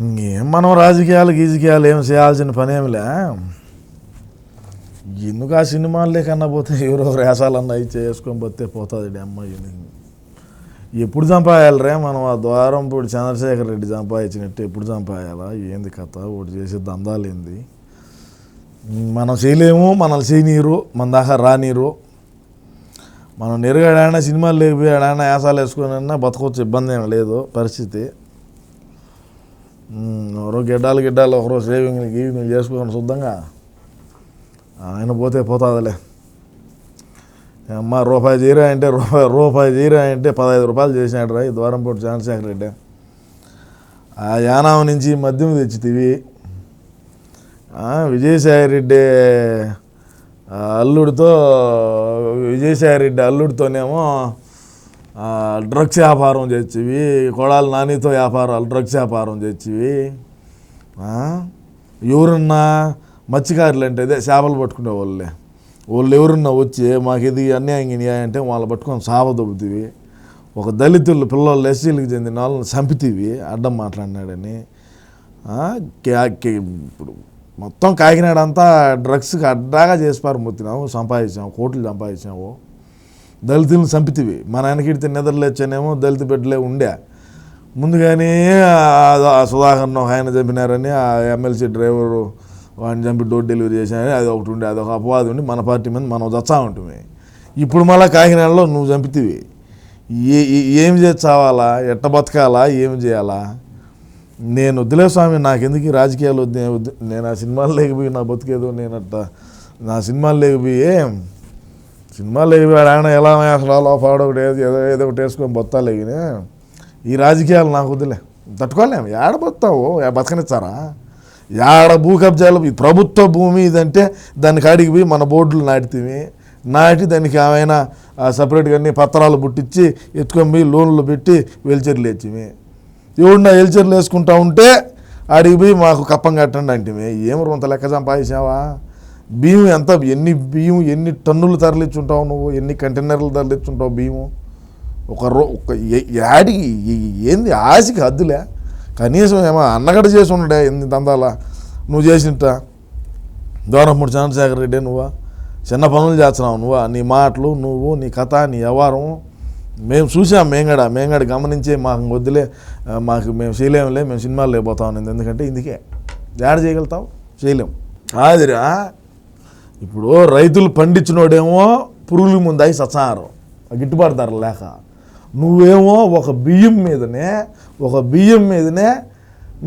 ఏం మనం రాజకీయాలు గీజకీయాలు ఏం చేయాల్సిన పని ఏమిలే ఎందుకు ఆ సినిమాలే కన్నా పోతే ఎవరో రేసాలన్నా ఇచ్చి చేసుకొని పోతే పోతుంది అమ్మాయి ఎప్పుడు చంపాయాలరే మనం ఆ ద్వారం ఇప్పుడు చంద్రశేఖర్ రెడ్డి చంపాయించినట్టు ఎప్పుడు చంపాయాలా? ఏంది కథ? ఒకటి చేసే దందాలు ఏంది? మనం చేయలేము మనల్ని చేయనీరు మన దాకా రానీరు. మనం నెరుగాడైనా సినిమాలు లేకపోయి యాసాలు వేసుకొని బతకొచ్చు ఇబ్బంది ఏం లేదు పరిస్థితి. ఎవరో గిడ్డాలు గిడ్డాలు ఒకరో సేవింగ్లు గీవింగ్లు చేసుకొని శుద్ధంగా. ఆయన పోతే పోతుందిలే. అమ్మ రూపాయి జీరా అంటే రూపాయి రూపాయి జీరా అంటే పదహైదు రూపాయలు చేసినాడు రా ఈ ద్వారంపూటి చంద్రశేఖర రెడ్డి. ఆ యానాం నుంచి మద్యం తెచ్చితివి. విజయసాయి రెడ్డి అల్లుడితో విజయసాయి రెడ్డి అల్లుడితోనేమో డ్రగ్స్ వ్యాపారం చేసేవి కొడాలి నానితో వ్యాపారాలు డ్రగ్స్ వ్యాపారం చేసేవి ఎవరున్నా మత్స్యకారులు అంటే అదే చేపలు పట్టుకునే వాళ్ళే. వాళ్ళు ఎవరున్నా వచ్చి మాకు ఇది అన్యాయం అంటే వాళ్ళు పట్టుకొని సావ దొబ్బుతీవి. ఒక దళితులు పిల్లలు ఎస్సీలకు చెందిన వాళ్ళని చంపితీవి అడ్డం మాట్లాడినాడని. ఇప్పుడు మొత్తం కాకినాడ అంతా డ్రగ్స్కి అడ్డాగా చేసి పారిపోతున్నాము సంపాదించాము కోట్లు సంపాదించాము. దళితులను చంపితివి. మన వెనకిడితే నిద్రలేచానేమో దళిత బిడ్డలే ఉండే. ముందుగానే ఆ- సుధాకర్ను ఒక ఆయన చంపినారని ఆ ఎమ్మెల్సీ డ్రైవరు వాడిని చంపి డోర్ డెలివరీ చేశారని అది ఒకటి ఉండే. అదొక అపవాదం ఉండి మన పార్టీ మీద మనం చచ్చా ఉంటుంది ఇప్పుడు మళ్ళీ కాకినాడలో నువ్వు చంపితివి. ఏ ఏం చేసి చావాలా? ఎట్ట బతకాలా? ఏం చేయాలా? నేను వద్దులే స్వామి నాకెందుకు రాజకీయాలు వద్దు? నేను వద్దు నేను ఆ సినిమాలు లేకపోయి నా బతికేదో నేను అట్ట నా సినిమాలు లేకపోయి సినిమాలు లేకపోయి ఆయన ఎలా వేసడాలో పాడు ఒకటి ఏదో ఏదో ఏదో ఒకటి వేసుకొని బొత్తాలు ఈ రాజకీయాలు నాకు వద్దులే. తట్టుకోలేము ఏడ బొత్తావు? బతకనిచ్చారా? ఏడ భూ కబ్జాలు? ప్రభుత్వ భూమి ఇదంటే దానికి అడిగి పోయి మన బోర్డులు నాటితీవి. నాటి దానికి ఏమైనా సపరేట్గా అన్ని పత్రాలు పుట్టించి ఎత్తుకొని పోయి లోన్లు పెట్టి వెల్చర్లు వేచ్చివి ఎవడన్నా వెల్చర్లు వేసుకుంటా ఉంటే ఆడికి పోయి మాకు కప్పం కట్టండి అంటే ఏం రొంత లెక్క సంపాదించావా? బియ్యం ఎంత? ఎన్ని బియ్యం ఎన్ని టన్నులు తరలించుంటావు నువ్వు? ఎన్ని కంటైనర్లు తరలించుంటావు బియ్యం ఒక రో ఒక యాడికి ఏంది ఆశకి హద్దులే? కనీసం ఏమో అన్నగడ చేసి ఉండడే ఎన్ని దందాలా? నువ్వు చేసినట్ట దూరంపూడి చంద్రశేఖర రెడ్డి నువ్వా? చిన్న పనులు చేస్తున్నావు నువ్వా? నీ మాటలు నువ్వు నీ కథ నీ వ్యవహారం మేము చూసాం మేంగడ. మేంగడ గమనించే మాకు వద్దులే మాకు మేము చేయలేములే మేము సినిమాలు లేకపోతా ఉన్నది ఎందుకంటే ఇందుకే. ఏడ చేయగలుగుతావు? చేయలేము కాదురా ఇప్పుడు రైతులు పండించినోడేమో పురుగుల ముందాయి సచారం గిట్టుబాటు ధర లేక. నువ్వేమో ఒక బియ్యం మీదనే ఒక బియ్యం మీదనే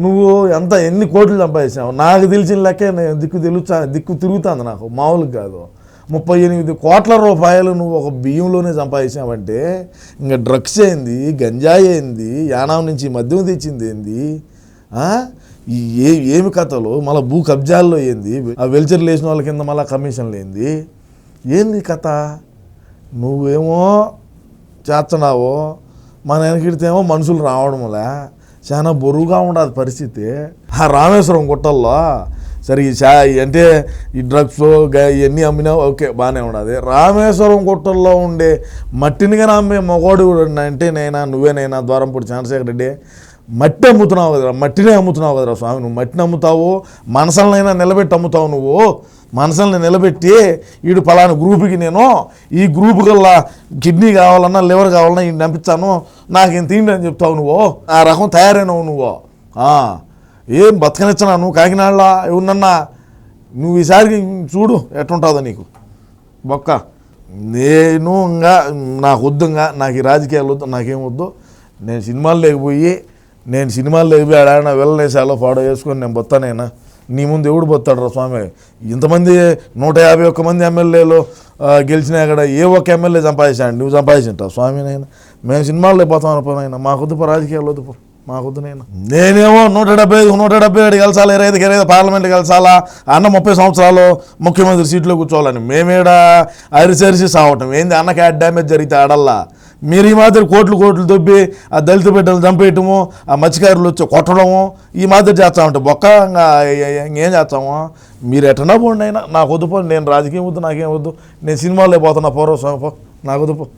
నువ్వు ఎంత ఎన్ని కోట్లు సంపాదించావు నాకు తెలిసిన లెక్కే నేను దిక్కు తెలుచా దిక్కు తిరుగుతుంది నాకు. మామూలుగా కాదు. ముప్పై ఎనిమిది కోట్ల రూపాయలు నువ్వు ఒక బియ్యంలోనే సంపాదించావంటే ఇంకా డ్రగ్స్ ఏంది గంజాయి ఏంది యానాం నుంచి మద్యం తెచ్చింది ఏంది ఈ ఏ ఏమి కథలు? మళ్ళీ భూ కబ్జాల్లో ఏంది? ఆ వెల్చర్లు వేసిన వాళ్ళ కింద మళ్ళీ కమిషన్లు ఏంది? ఏంది కథ? నువ్వేమో చేస్తున్నావు మన వెనకిడితేమో మనుషులు రావడంలే? చాలా బరువుగా ఉండదు పరిస్థితి. ఆ రామేశ్వరం గుట్టల్లో సరే ఈ చా అంటే ఈ డ్రగ్స్ ఇవన్నీ అమ్మినా ఓకే బాగానే ఉండదు రామేశ్వరం గుట్టల్లో ఉండే మట్టిని కానీ అమ్మే మగోడు అంటే నైనా? నువ్వేనైనా? ద్వారంపూడి చంద్రశేఖర్ రెడ్డి మట్టి అమ్ముతున్నావు కదరా మట్టినే అమ్ముతున్నావు కదరా స్వామి. నువ్వు మట్టిని అమ్ముతావు మనసలనైనా నిలబెట్టి అమ్ముతావు నువ్వు. మనసుల్ని నిలబెట్టి వీడు పలానా గ్రూపుకి నేను ఈ గ్రూప్ కల్లా కిడ్నీ కావాలన్నా లివర్ కావాలన్నా ఈయన పంపించాను నాకు ఇంత తిండి అని చెప్తావు నువ్వు. ఆ రకం తయారైనవు నువ్వు. ఏం బతకనిచ్చినా నువ్వు కాకినాడలో? ఏమున్నా నువ్వు ఈసారికి చూడు ఎట్టుంటుందో నీకు. బొక్క. నేను ఇంకా నాకు వద్దు ఇంకా నాకు ఈ రాజకీయాలు వద్దు నాకేం వద్దు. నేను సినిమాలు లేకపోయి నేను సినిమాలు లేకపోయి ఆడాడిన వెళ్ళనేసాలో ఫాడో వేసుకొని నేను బొత్తానైనా నీ ముందు ఎవడు బొత్తాడు రా స్వామి? ఇంతమంది నూట యాభై ఒక్క మంది ఎమ్మెల్యేలు గెలిచినా కూడా ఏ ఒక్క ఎమ్మెల్యే సంపాదించాడు నువ్వు సంపాదించుంటావు స్వామి నైనా మేము సినిమాల్లో పోతాం అనుకున్నాయినా మాకొద్దు రాజకీయాలు వద్దు పో మాకొద్దు నేను నేనేమో నూట డెబ్బై ఐదు నూట డెబ్బై ఏడు గెలిచాలా ఇరవై ఐదుకి ఇరవై ఐదు పార్లమెంట్ కలిసాలా అన్న ముప్పై సంవత్సరాలు ముఖ్యమంత్రి సీట్లో కూర్చోవాలని మేమేడా అరిసరిసి సావటం? ఏంది అన్న యాడ్ డ్యామేజ్ జరిగితే ఆడల్లా? మీరు ఈ మాదిరి కోట్లు కోట్లు దొబ్బి ఆ దళిత బిడ్డలు చంపేయటము ఆ మత్స్యకారులు వచ్చి కొట్టడము ఈ మాదిరి చేస్తామంటే బొక్క ఇంకేం చేస్తాము? మీరు ఎట్టనా పోండి అయినా నాకు వద్దు పో నేను రాజకీయం వద్దు నాకేం వద్దు నేను సినిమాలో పోతున్నా పూర్వ నాకు వద్దు పో.